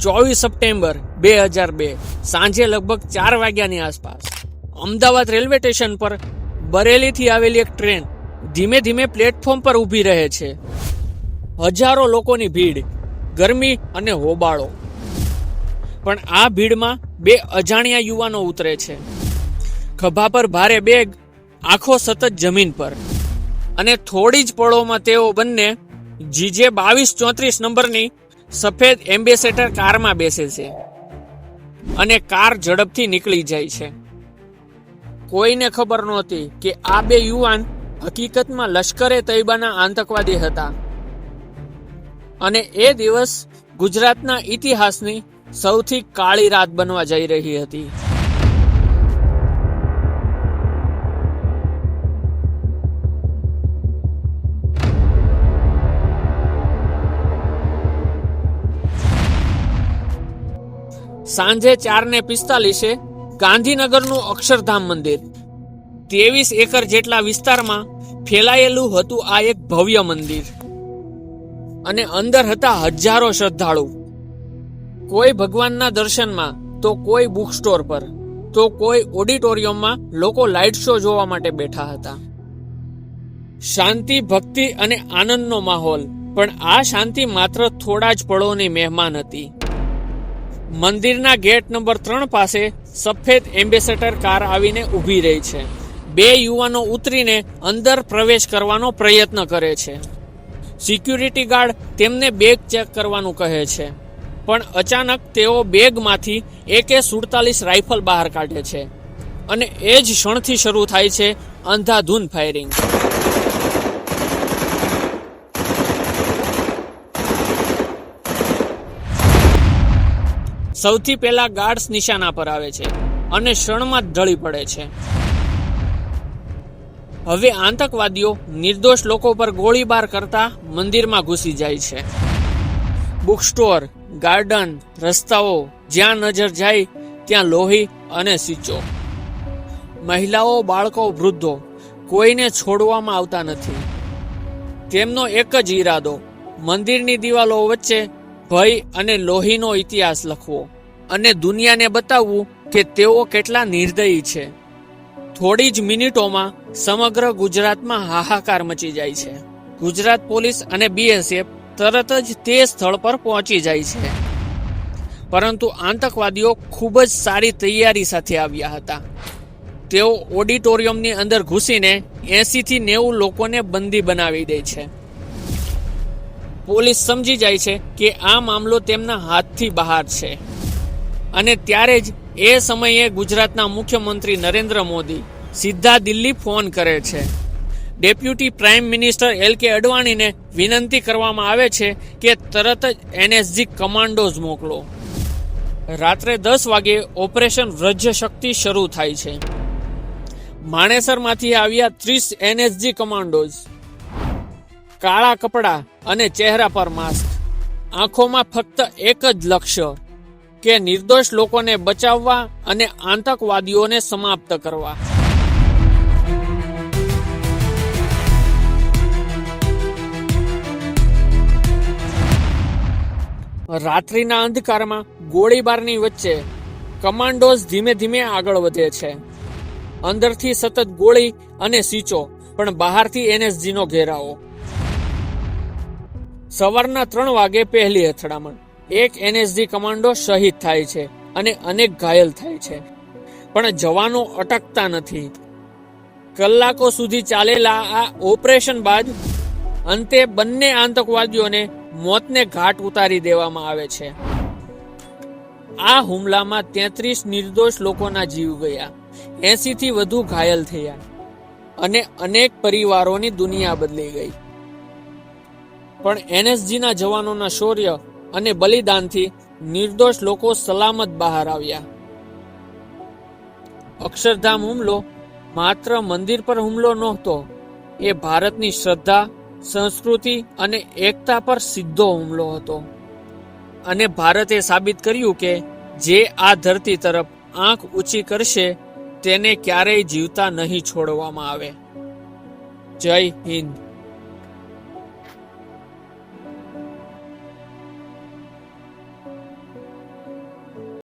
ચોવીસ સપ્ટેમ્બર બે હજાર બે, સાંજે લગભગ ચાર વાગ્યાની આસપાસ, અમદાવાદ રેલવે સ્ટેશન પર બરેલીથી આવેલી એક ટ્રેન ધીમે ધીમે પ્લેટફોર્મ પર ઊભી રહે છે. હજારો લોકોની ભીડ, ગરમી અને હોબાળો. પણ આ ભીડમાં બે અજાણ્યા યુવાનો ઉતરે છે. ખભા પર ભારે બેગ, આંખો સતત જમીન પર. અને થોડી જ પળોમાં તેઓ બંને જીજે બાવીસ ચોત્રીસ નંબરની સફેદ એમ્બેસેડર કારમાં બેસે છે અને કાર ઝડપથી નીકળી જાય છે. કોઈને ખબર નહોતી કે આ બે યુવાન હકીકતમાં લશ્કરે તૈબાના આતંકવાદી હતા. અને એ દિવસ ગુજરાતના ઇતિહાસની સૌથી કાળી રાત બનવા જઈ રહી હતી. સાંજે ચાર ને પિસ્તાલીસે ગાંધીનગરનું અક્ષરધામ મંદિર. ત્રેવીસ એકર જેટલા વિસ્તારમાં ફેલાયેલું હતું આ એક ભવ્ય મંદિર. અને અંદર હતા હજારો શ્રદ્ધાળુ. કોઈ ભગવાનના દર્શનમાં, તો કોઈ બુક સ્ટોર પર, તો કોઈ ઓડિટોરિયમમાં લોકો લાઇટ શો જોવા માટે બેઠા હતા. શાંતિ, ભક્તિ અને આનંદનો માહોલ, પણ આ શાંતિ માત્ર થોડા જ પળોની મહેમાન હતી. મંદિરના ગેટ નંબર ત્રણ પાસે સફેદ એમ્બેસેડર કાર આવીને ઊભી રહી છે. બે યુવાનો ઉતરીને અંદર પ્રવેશ કરવાનો પ્રયત્ન કરે છે. સિક્યુરિટી ગાર્ડ તેમને બેગ ચેક કરવાનું કહે છે. પણ અચાનક તેઓ બેગમાંથી એકે સુડતાલીસ રાઇફલ બહાર કાઢે છે. અને એ જ ક્ષણથી શરૂ થાય છે અંધાધૂન ફાયરિંગ. સૌથી પહેલા ગાર્ડ્સ નિશાના પર આવે છે અને ક્ષણમાં જ ઢળી પડે છે. હવે આતંકવાદીઓ નિર્દોષ લોકો પર ગોળીબાર કરતા મંદિરમાં ઘૂસી જાય છે. બુક સ્ટોર, ગાર્ડન, રસ્તાઓ, જ્યાં નજર જાય ત્યાં લોહી અને સીચો. મહિલાઓ, બાળકો, વૃદ્ધો, કોઈને છોડવામાં આવતા નથી. તેમનો એક જ ઈરાદો, મંદિરની દિવાલો વચ્ચે ભય અને લોહીનો ઇતિહાસ લખવો. અને દુનિયાને બતાવવું કે તેઓ કેટલા નિર્દયી છે. થોડી જ મિનિટોમાં સમગ્ર ગુજરાતમાં હાહાકાર મચી જાય છે. ગુજરાત પોલીસ અને બીએસએફ તરત જ તે સ્થળ પર પહોંચી જાય છે. પરંતુ આતંકવાદીઓ ખૂબ જ સારી તૈયારી સાથે આવ્યા હતા. તેઓ ઓડિટોરિયમની અંદર ઘૂસીને એસી થી નેવું લોકોને બંદી બનાવી દે છે. પોલીસ સમજી જાય છે કે આ મામલો તેમના હાથથી બહાર છે. અને ત્યારે જ એ સમયે ગુજરાતના મુખ્યમંત્રી નરેન્દ્ર મોદી સીધા દિલ્હી ફોન કરે છે. Deputy prime minister L K અડવાણીને વિનંતી કરવામાં આવે છે કે તરત જ એનએસજી કમાન્ડોઝ મોકલો. રાત્રે દસ વાગે ઓપરેશન વ્રજ શક્તિ શરૂ થાય છે. માણેસરમાંથી આવ્યા ત્રીસ એનએસજી કમાન્ડોઝ કાળા કપડા અને ચહેરા પર માસ્ક. આંખોમાં ફક્ત એક જ લક્ષ્ય કે નિર્દોષ લોકોને બચાવવા અને આતંકવાદીઓને સમાપ્ત કરવા. રાત્રિના અંધકારમાં ગોળીબારની વચ્ચે કમાન્ડોઝ ધીમે ધીમે આગળ વધે છે. અંદરથી સતત ગોળી અને સીચો, પણ બહારથી એનએસજીનો ઘેરાવો. સવારના ત્રણ વાગે પહેલી અથડામણ. એક એનએસજી કમાન્ડો શહીદ થાય છે અને અનેક ઘાયલ થાય છે. પણ જવાનો અટકતા નથી. કલાકો સુધી ચાલેલા આ ઓપરેશન બાદ અંતે બંને આતંકવાદીઓને મોતને ઘાટ ઉતારી દેવામાં આવે છે. આ હુમલામાં તેત્રીસ નિર્દોષ લોકોના જીવ ગયા, એસી થી વધુ ઘાયલ થયા અને અનેક પરિવારોની દુનિયા બદલી ગઈ. પણ એનએસજીના જવાનોના શૌર્ય અને બલિદાનથી નિર્દોષ લોકો સલામત બહાર આવ્યા. અક્ષરધામ હુમલો માત્ર મંદિર પર હુમલો નહોતો, એ ભારતની શ્રદ્ધા, સંસ્કૃતિ અને એકતા પર સીધો હુમલો હતો. અને ભારતે સાબિત કર્યું કે જે આ ધરતી તરફ આંખ ઊંચી કરશે, તેને ક્યારેય જીવતા નહીં છોડવામાં આવે. જય હિન્દ.